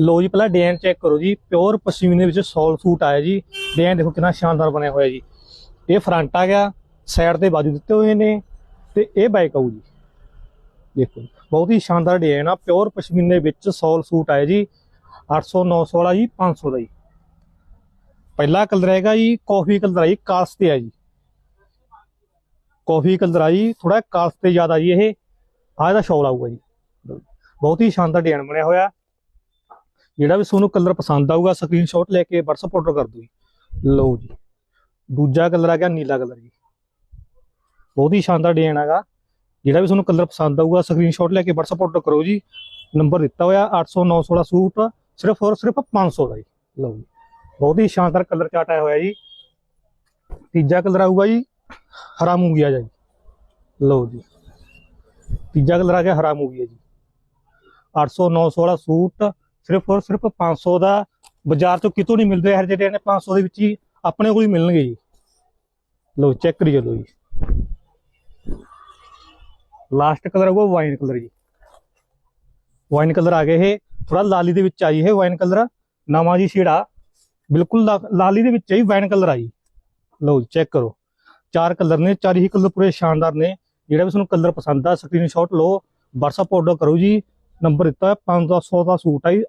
ਲੋ ਜੀ ਪਹਿਲਾਂ design check ਕਰੋ ਜੀ। ਪਿਓਰ ਪਸ਼ਮੀਨੇ ਵਿੱਚ ਸੌਲ ਸੂਟ ਆਇਆ ਜੀ। ਡਿਜ਼ਾਈਨ ਦੇਖੋ ਕਿੰਨਾ ਸ਼ਾਨਦਾਰ ਬਣਿਆ ਹੋਇਆ ਜੀ। ਇਹ ਫਰੰਟ ਆ ਗਿਆ ਸਾਈਡ ਤੇ ਬਾਜੂ ਦਿੱਤੇ ਹੋਏ ਨੇ ਤੇ ਇਹ ਬੈਕ ਆਊ ਜੀ। ਦੇਖੋ ਜੀ, ਬਹੁਤ ਹੀ ਸ਼ਾਨਦਾਰ ਡਿਜ਼ਾਈਨ ਆ। ਪਿਓਰ ਪਸ਼ਮੀਨੇ ਵਿੱਚ ਸੌਲ ਸੂਟ ਆਇਆ ਜੀ। 800 900 ਵਾਲਾ ਜੀ 500 ਦਾ ਜੀ। ਪਹਿਲਾ ਕਲਰ ਹੈਗਾ ਜੀ ਕਾਫੀ ਕਲਰ ਆ ਜੀ ਕਾਲਸ ਤੇ ਆ ਜੀ। ਕਾਫੀ ਕਲਰ ਆ ਜੀ ਥੋੜਾ ਕਾਲਸ ਤੇ ਜ਼ਿਆਦਾ ਜੀ ਇਹ। ਆਹ ਇਹਦਾ ਸ਼ੌਲ ਆਊਗਾ ਜੀ। ਬਹੁਤ ਹੀ ਸ਼ਾਨਦਾਰ ਡਿਜ਼ਾਈਨ ਬਣਿਆ ਹੋਇਆ। ਜਿਹੜਾ ਵੀ ਤੁਹਾਨੂੰ ਕਲਰ ਪਸੰਦ ਆਊਗਾ ਸਕਰੀਨਸ਼ਾਟ ਲੈ ਕੇ WhatsApp ਆਰਡਰ ਕਰ ਦਿਓ ਜੀ ਲਓ ਜੀ। ਦੂਜਾ ਕਲਰ ਆ ਗਿਆ ਨੀਲਾ ਕਲਰ ਜੀ। ਬਹੁਤ ਹੀ ਸ਼ਾਨਦਾਰ ਡਿਜ਼ਾਈਨ ਹੈਗਾ। ਜਿਹੜਾ ਵੀ ਤੁਹਾਨੂੰ ਕਲਰ ਪਸੰਦ ਆਊਗਾ ਸਕਰੀਨਸ਼ਾਟ ਲੈ ਕੇ WhatsApp ਆਰਡਰ ਕਰੋ ਜੀ। ਨੰਬਰ ਦਿੱਤਾ ਹੋਇਆ 800 900 ਦਾ ਸੂਟ, ਸਿਰਫ ਔਰ ਸਿਰਫ 500 ਦਾ ਜੀ। ਲਓ ਜੀ। ਬਹੁਤ ਹੀ ਸ਼ਾਨਦਾਰ ਕਲਰ ਚਾਰਟ ਆਇਆ ਹੋਇਆ ਜੀ। ਤੀਜਾ ਕਲਰ ਆਊਗਾ ਜੀ, ਹਰਾ ਮੂੰਗੀਆ ਜੀ। ਲਓ ਜੀ। ਤੀਜਾ ਕਲਰ ਆ ਗਿਆ ਹਰਾ ਮੂੰਗੀਆ ਜੀ। 800 900 ਵਾਲਾ ਸੂਟ ਸਿਰਫ ਔਰ ਸਿਰਫ 500 ਦਾ ਬਾਜ਼ਾਰ ਚੋਂ ਕਿਤੋਂ ਨਹੀਂ ਮਿਲਦੇ ਹਰ ਜਿਹੜੇ ਨੇ 500 ਦੇ ਵਿੱਚ ਹੀ ਆਪਣੇ ਕੋਲ ਹੀ ਮਿਲਣਗੇ ਜੀ। ਲਓ ਚੈੱਕ ਕਰੀ ਚਲੋ ਜੀ। ਲਾਸਟ ਕਲਰ ਆਊਗਾ ਵਾਈਨ ਕਲਰ ਜੀ। ਵਾਈਨ ਕਲਰ ਆ ਗਿਆ ਇਹ ਥੋੜਾ ਲਾਲੀ ਦੇ ਵਿੱਚ ਆਈ ਇਹ ਵਾਈਨ ਕਲਰ ਨਵਾਂ ਜੀ ਸ਼ੇੜਾ ਬਿਲਕੁਲ ਲਾਲੀ ਦੇ ਵਿੱਚ ਹੀ ਵਾਈਨ ਕਲਰ ਆਈ ਲਓ ਚੈੱਕ ਕਰੋ। ਚਾਰ ਕਲਰ ਨੇ, ਚਾਰ ਹੀ ਕਲਰ ਪੂਰੇ ਸ਼ਾਨਦਾਰ ਨੇ। ਜਿਹੜਾ ਵੀ ਤੁਹਾਨੂੰ ਕਲਰ ਪਸੰਦ ਆ ਸਕਰੀਨਸ਼ਾਟ ਲਓ, WhatsApp ਆਰਡਰ ਕਰੋ ਜੀ। ਨੰਬਰ ਦਿੱਤਾ ਹੈ 500 ਦਾ ਸੂਟ ਆ ਜੀ।